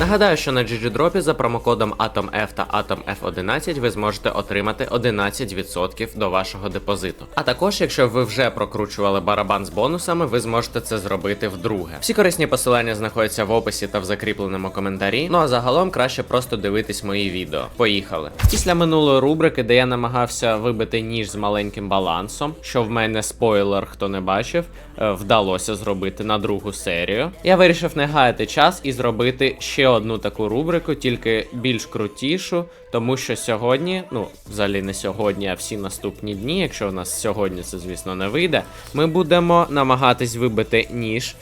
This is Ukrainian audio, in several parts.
Нагадаю, що на GGDrop за промокодом AtomF та AtomF11 ви зможете отримати 11% до вашого депозиту. А також, якщо ви вже прокручували барабан з бонусами, ви зможете це зробити вдруге. Всі корисні посилання знаходяться в описі та в закріпленому коментарі. Ну а загалом краще просто дивитись мої відео. Поїхали. Після минулої рубрики, де я намагався вибити ніж з маленьким балансом, що в мене спойлер, хто не бачив, е, вдалося зробити на другу серію. Я вирішив не гаяти час і зробити ще одну таку рубрику, тільки більш крутішу, тому що сьогодні, ну взагалі не сьогодні, а всі наступні дні, якщо в нас сьогодні це, звісно, не вийде, ми будемо намагатись вибити ніж.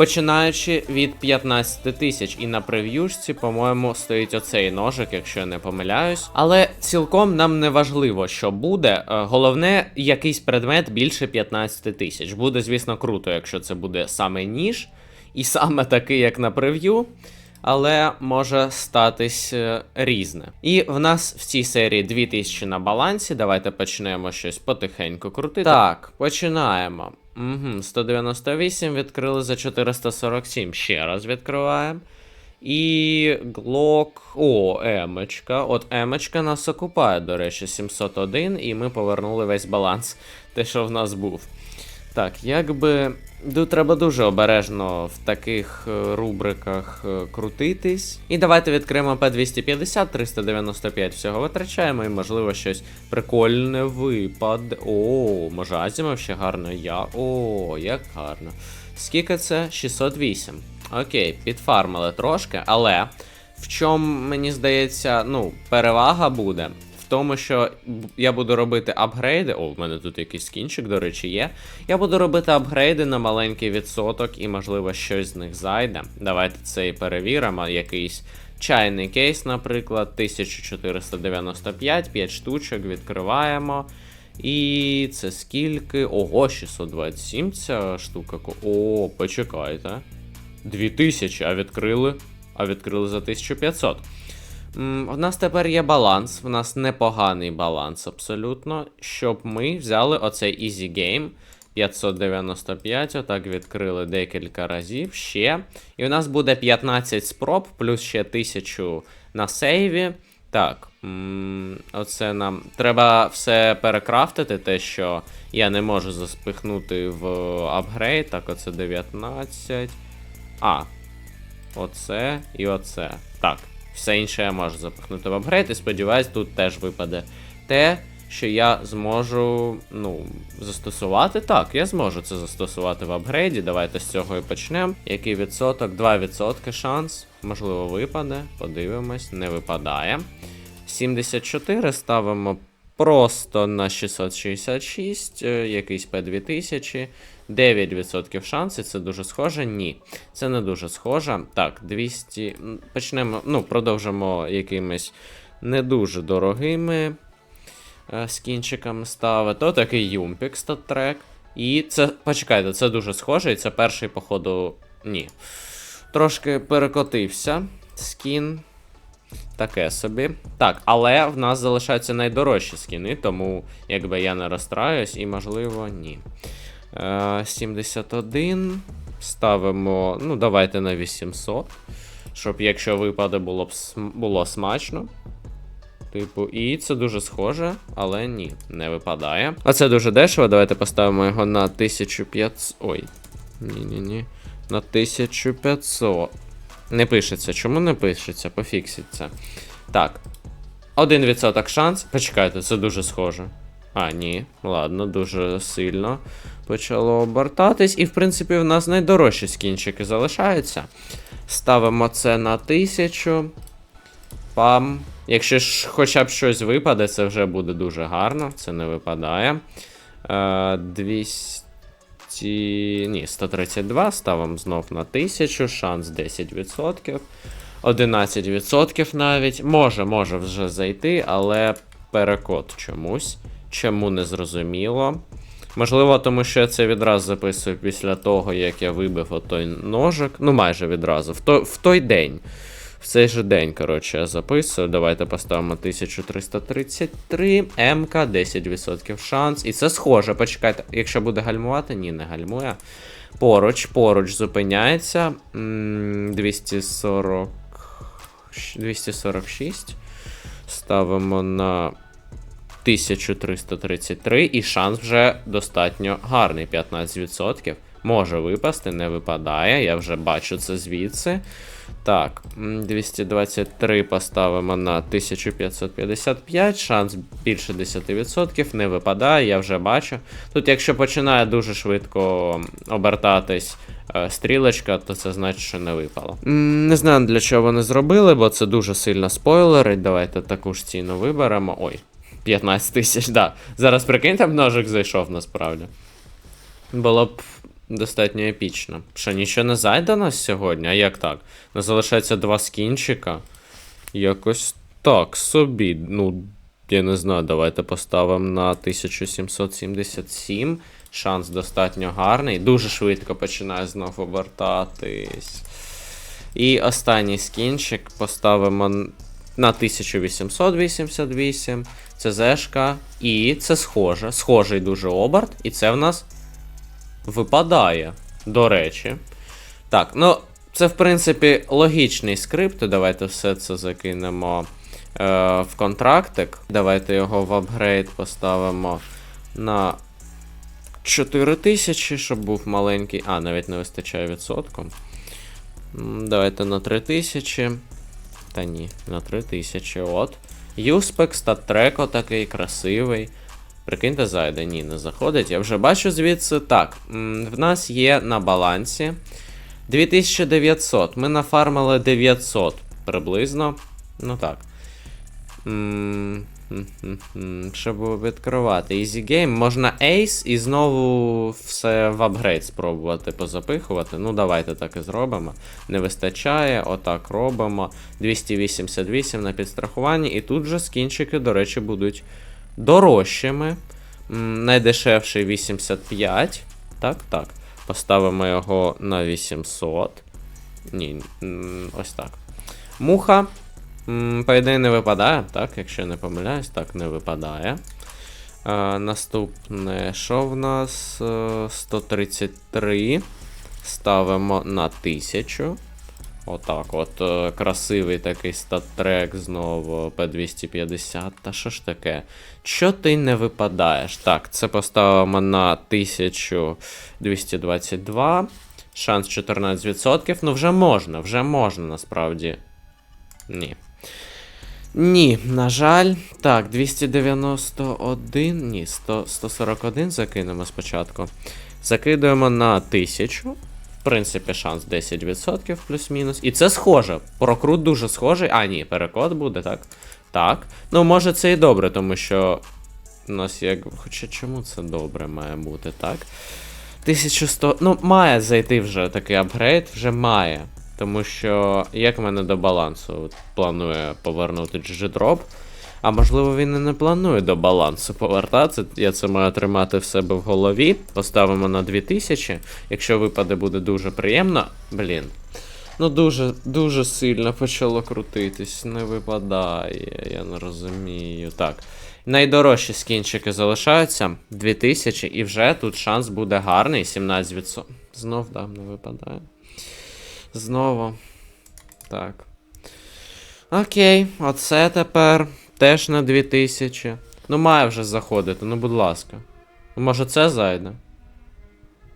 Починаючи від 15 тисяч, і на прев'юшці, по-моєму, стоїть оцей ножик, якщо я не помиляюсь. Але цілком нам не важливо, що буде. Е, Головне, якийсь предмет більше 15 тисяч. Буде, звісно, круто, якщо це буде саме ніж, і саме такий, як на прев'ю. Але може статись е, різне. І в нас в цій серії 2000 на балансі. Давайте почнемо щось потихеньку крутити. Так, починаємо. Угу, 198 відкрили за 447. Ще раз відкриваємо. І Глок. О, емочка. От емочка нас окупає, до речі, 701, і ми повернули весь баланс, те, що в нас був. Так, якби. Треба дуже обережно в таких е, рубриках е, крутитись. І давайте відкриємо P250, 395 всього витрачаємо, і можливо щось прикольне випаде. О, може Азімов ще гарно. Я. О, як гарно. Скільки це? 608. Окей, підфармили трошки, але в чому, мені здається, ну, перевага буде тому, що я буду робити апгрейди. О, в мене тут якийсь скінчик, до речі, є. Я буду робити апгрейди на маленький відсоток, і, можливо, щось з них зайде. Давайте це і перевіримо. Якийсь чайний кейс, наприклад, 1495, 5 штучок відкриваємо. І це скільки? Ого, 627 ця штука. О, почекайте. 2000, а відкрили. А відкрили за 1500. У нас тепер є баланс, в нас непоганий баланс абсолютно, щоб ми взяли оцей Easy Game 595, отак відкрили декілька разів ще. І у нас буде 15 спроб, плюс ще 1000 на сейві. Так, оце нам. Треба все перекрафтити, те, що я не можу заспихнути в апгрейд. Так, оце 19. А, Оце і оце. Так, все інше я можу запихнути в апгрейд, і сподіваюсь, тут теж випаде те, що я зможу, ну, застосувати. Так, я зможу це застосувати в апгрейді. Давайте з цього і почнемо. Який відсоток? 2% шанс. Можливо, випаде. Подивимось, не випадає. 74 ставимо просто на 666, е, якийсь P2000. 9% шансів, це дуже схоже. Ні, це не дуже схоже. Так, 200. Почнемо. Ну, продовжимо якимись не дуже дорогими е, скінчиками ставити. Отакий Юмпік стат-трек. І це. Почекайте, це дуже схоже, і це перший, походу. Ні. Трошки перекотився скін. Таке собі. Так, але в нас залишаються найдорожчі скіни, тому якби я не розстраюсь, і можливо, ні. Е, 71. Ставимо. Ну, давайте на 800. Щоб якщо випаде, було б було смачно. Типу, і це дуже схоже, але ні, не випадає. А це дуже дешево. Давайте поставимо його на 1500. Ой. Ні-ні-ні. На 1500. Не пишеться. Чому не пишеться? Пофікситься. Так. 1% шанс. Почекайте, це дуже схоже. А, ні. Ладно, дуже сильно почало обертатись. І, в принципі, в нас найдорожчі скінчики залишаються. Ставимо це на 1000. Пам. Якщо ж хоча б щось випаде, це вже буде дуже гарно. Це не випадає. Е, 200. Ні, 132. Ставимо знов на 1000. Шанс 10%. 11% навіть. Може, може вже зайти, але перекод чомусь. Чому не зрозуміло. Можливо, тому що я це відразу записую після того, як я вибив отой ножик. Ну, майже відразу. В, то, в той день. В цей же день, коротше, я записую. Давайте поставимо 1333, МК, 10% шанс. І це схоже. Почекайте, якщо буде гальмувати, ні, не гальмує. Поруч, поруч зупиняється. 240... 246. Ставимо на 1333, і шанс вже достатньо гарний. 15%. Може випасти, не випадає. Я вже бачу це звідси. Так, 223 поставимо на 1555. Шанс більше 10%. Не випадає, я вже бачу. Тут, якщо починає дуже швидко обертатись е, стрілочка, то це значить, що не випало. Не знаю, для чого вони зробили, бо це дуже сильно спойлерить. Давайте таку ж ціну виберемо. Ой, 15 тисяч, да. Зараз прикиньте, б ножик зайшов насправді. Було б достатньо епічно. Що, нічого не зайде нас сьогодні? А як так? Нас залишається два скінчика. Якось так собі. Ну, я не знаю, давайте поставимо на 1777. Шанс достатньо гарний. Дуже швидко починає знов обертатись. І останній скінчик поставимо на 1888. Це зешка. І це схоже. Схожий дуже оберт. І це в нас випадає. До речі. Так, ну, це в принципі логічний скрипт. Давайте все це закинемо е, в контрактик. Давайте його в апгрейд поставимо на 4000, щоб був маленький. А, навіть не вистачає відсотком. Давайте на 3000. Та ні, на 3000. От. Юспек, статтреко такий красивий. Прикиньте, зайде, ні, не заходить. Я вже бачу звідси. Так, в нас є на балансі 2900. Ми нафармили 900 приблизно. Ну так. Щоб відкривати Easy Game, можна Ace і знову все в апгрейд спробувати позапихувати. Ну, давайте так і зробимо. Не вистачає, отак робимо. 288 на підстрахуванні, і тут же скінчики, до речі, будуть дорожчими. Найдешевший 85. Так, так. Поставимо його на 800. Ні, ось так. Муха. По ідеї не випадає, так, якщо я не помиляюсь, так не випадає. А, наступне, що в нас? Е, 133. Ставимо на 1000. Отак, от е, красивий такий стат-трек знову P250. Та що ж таке? Що ти не випадаєш? Так, це поставимо на 1222. Шанс 14%. Ну, вже можна, вже можна насправді. Ні. Ні, на жаль. Так, 291. Ні, 100, 141 закинемо спочатку. Закидуємо на 1000. В принципі, шанс 10% плюс-мінус. І це схоже. Прокрут дуже схожий. А, ні, перекод буде, так. Так. Ну, може, це і добре, тому що. У нас як. Хоча чому це добре має бути, так? 1100. Ну, має зайти вже такий апгрейд, вже має. Тому що як мене до балансу планує повернути GG-дроп. А можливо, він і не планує до балансу повертатися. Я це маю тримати в себе в голові. Поставимо на 2000. Якщо випаде, буде дуже приємно. Блін. Ну, дуже, дуже сильно почало крутитись. Не випадає, я не розумію. Так. Найдорожчі скінчики залишаються 2000, і вже тут шанс буде гарний. 17%. Знов, да, не випадає. Знову. Так. Окей, оце тепер теж на 2000. Ну, має вже заходити, ну будь ласка. Ну, Може це зайде?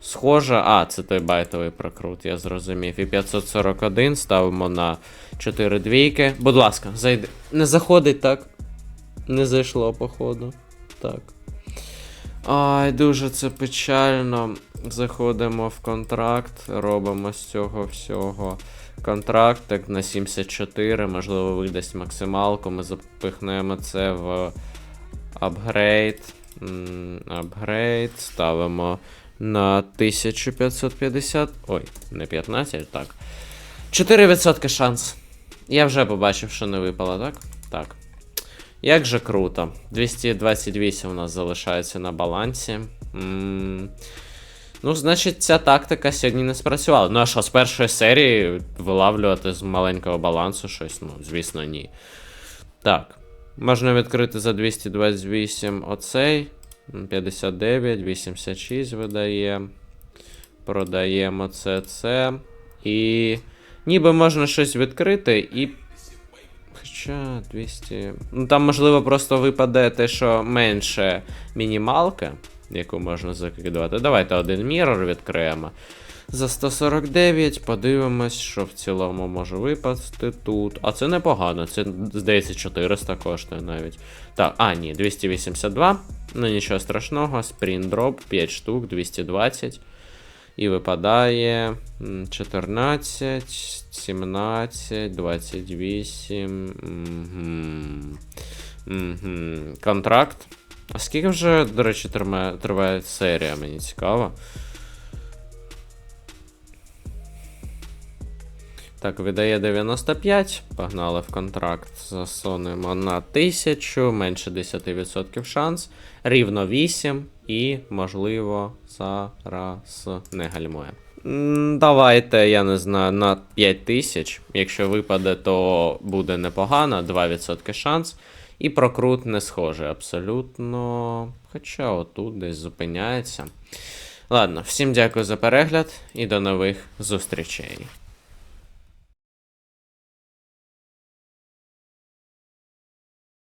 Схоже, а, це той байтовий прокрут, я зрозумів. І 541 ставимо на 4 двійки. Будь ласка, зайди. Не заходить так. Не зайшло, походу. Так. Ай, дуже це печально. Заходимо в контракт, робимо з цього всього контракт так, на 74, можливо, видасть максималку. Ми запихнемо це в апгрейд. Апгрейд. Ставимо на 1550. Ой, не 15, так. 4% шанс. Я вже побачив, що не випало, так? Так. Як же круто. 228 у нас залишається на балансі. М, Ну, значить, ця тактика сьогодні не спрацювала. Ну а що, з першої серії вилавлювати з маленького балансу щось, ну, звісно, ні. Так. Можна відкрити за 228 оцей. М, 59, 86 видає. Продаємо це, це. І. Ніби можна щось відкрити і. Хоча 200. Ну там, можливо, просто випаде те, що менше мінімалка, яку можна закидувати. Давайте один мірор відкриємо. За 149 подивимось, що в цілому може випасти тут. А це непогано, це, здається, 400 коштує навіть. Так, а, ні, 282. Ну нічого страшного. Спрінт дроп 5 штук, 220. І випадає 14, 17, 28. Угу. Угу. Контракт. А скільки вже, до речі, триває, серія, мені цікаво. Так, видає 95. Погнали в контракт. Засунемо на 1000, менше 10% шанс. Рівно 8 і, можливо, зараз не гальмує. Давайте, я не знаю, на 5000. Якщо випаде, то буде непогано, 2% шанс. І прокрут не схожий абсолютно. Хоча отут десь зупиняється. Ладно, всім дякую за перегляд і до нових зустрічей.